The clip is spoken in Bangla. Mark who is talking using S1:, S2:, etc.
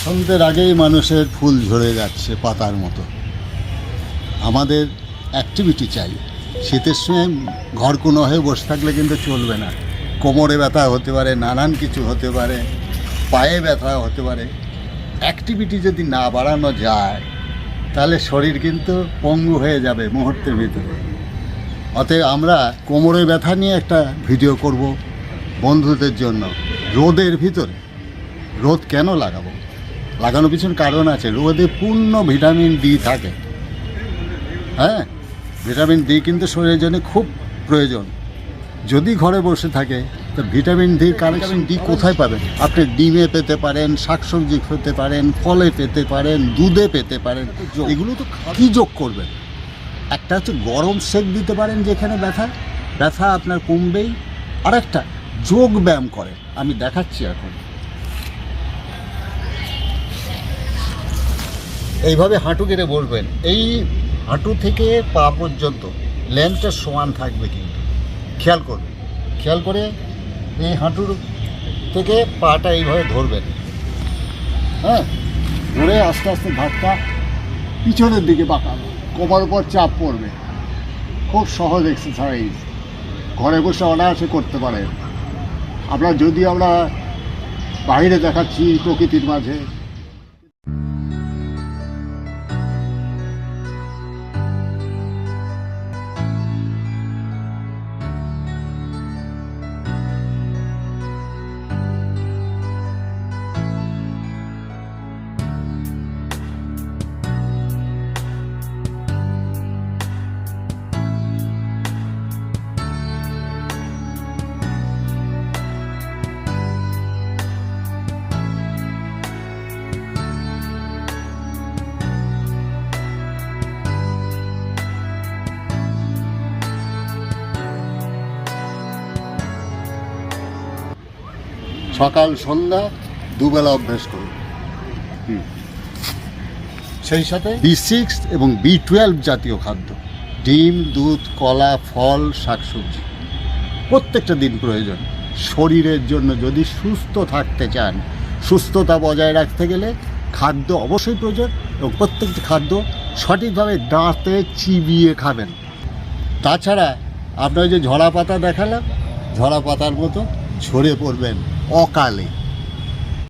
S1: বসন্তের আগেই মানুষের ফুল ঝরে যাচ্ছে পাতার মতো। আমাদের অ্যাক্টিভিটি চাই। শীতের সময় ঘর কোনো হয়ে বসে থাকলে কিন্তু চলবে না। কোমরে ব্যথা হতে পারে, নানান কিছু হতে পারে, পায়ে ব্যথা হতে পারে। অ্যাক্টিভিটি যদি না বাড়ানো যায়, তাহলে শরীর কিন্তু পঙ্গু হয়ে যাবে মুহূর্তের ভিতরে। অতএব আমরা কোমরে ব্যথা নিয়ে একটা ভিডিও করব বন্ধুদের জন্য। রোদের ভিতরে। রোদ কেন লাগাবো? লাগানোর পিছনে কারণ আছে। রোদে পূর্ণ ভিটামিন ডি থাকে। হ্যাঁ? ভিটামিন ডি কিন্তু শরীরের জন্য খুব প্রয়োজন। যদি ঘরে বসে থাকে, তো ভিটামিন ডি ভিটামিন ডি কোথায় পাবেন? আপনি ডিমে পেতে পারেন, শাকসবজি পেতে পারেন, ফলে পেতে পারেন, দুধে পেতে পারেন, এগুলো তো কী যোগ করবেন? একটা হচ্ছে গরম সেক দিতে পারেন যেখানে ব্যথা। ব্যথা আপনার কমবেই। আর একটা যোগ ব্যায়াম করে আমি দেখাচ্ছি এখন। এইভাবে হাঁটু কেটে বসবেন এই হাঁটু থেকে পা পর্যন্ত লেন্থটা সমান থাকবে কিন্তু। খেয়াল করবেন খেয়াল করে এই হাঁটুর থেকে পাটা এইভাবে ধরবেন। হ্যাঁ ধরে আস্তে আস্তে ঘাটটা পিছনের দিকে বাঁকানো কোমর উপর চাপ পড়বে। খুব সহজ এক্সারসাইজ ঘরে বসে অনায়াসে করতে পারেন। আমরা যদি আমরা বাইরে দেখাচ্ছি প্রকৃতির মাঝে সকাল সন্ধ্যা দুবেলা অভ্যেস করুন। সেই সাথে বি সিক্স এবং বি টুয়েলভ জাতীয় খাদ্য। ডিম দুধ কলা ফল শাকসবজি। প্রত্যেকটা দিন প্রয়োজন। শরীরের জন্য যদি সুস্থ থাকতে চান সুস্থতা বজায় রাখতে গেলে খাদ্য অবশ্যই প্রয়োজন এবং প্রত্যেকটি খাদ্য সঠিকভাবে দাঁতে চিবিয়ে খাবেন। তাছাড়া আপনার যে ঝরা পাতা দেখালাম ঝরা পাতার মতো ঝরে পড়বেন। Ocali.